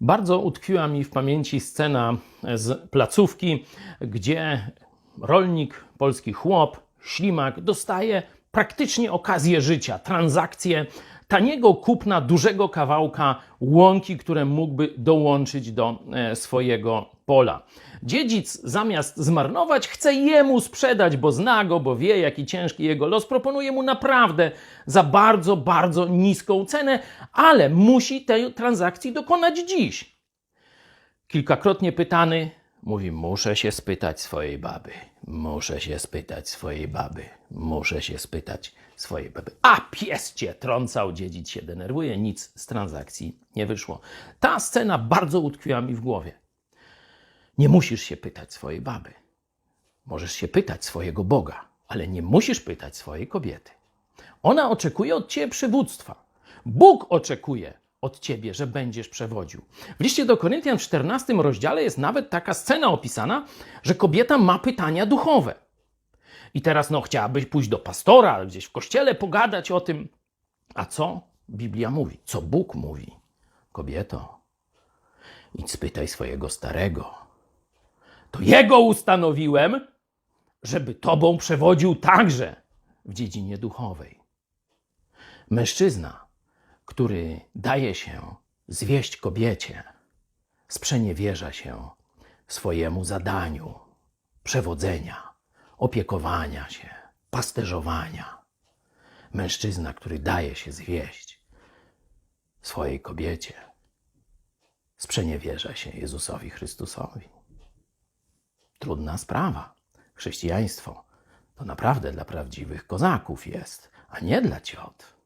Bardzo utkwiła mi w pamięci scena z placówki, gdzie rolnik, polski chłop, ślimak dostaje praktycznie okazję życia, transakcję taniego kupna dużego kawałka łąki, które mógłby dołączyć do e, swojego pola. Dziedzic zamiast zmarnować, chce jemu sprzedać, bo zna go, bo wie, jaki ciężki jego los. Proponuje mu naprawdę za bardzo, bardzo niską cenę, ale musi tej transakcji dokonać dziś. Kilkakrotnie pytany, mówi: Muszę się spytać swojej baby, muszę się spytać swojej baby, muszę się spytać swojej baby. A pies cię trącał, dziedzic się denerwuje, nic z transakcji nie wyszło. Ta scena bardzo utkwiła mi w głowie. Nie musisz się pytać swojej baby. Możesz się pytać swojego Boga, ale nie musisz pytać swojej kobiety. Ona oczekuje od ciebie przywództwa. Bóg oczekuje od ciebie, że będziesz przewodził. W liście do Koryntian w 14 rozdziale jest nawet taka scena opisana, że kobieta ma pytania duchowe. I teraz no chciałabyś pójść do pastora, gdzieś w kościele pogadać o tym. A co Biblia mówi? Co Bóg mówi? Kobieto, idź spytaj swojego starego. To jego ustanowiłem, żeby tobą przewodził także w dziedzinie duchowej. Mężczyzna, który daje się zwieść kobiecie, sprzeniewierza się swojemu zadaniu przewodzenia, opiekowania się, pasterzowania. Mężczyzna, który daje się zwieść swojej kobiecie, sprzeniewierza się Jezusowi Chrystusowi. Trudna sprawa. Chrześcijaństwo to naprawdę dla prawdziwych kozaków jest, a nie dla ciot.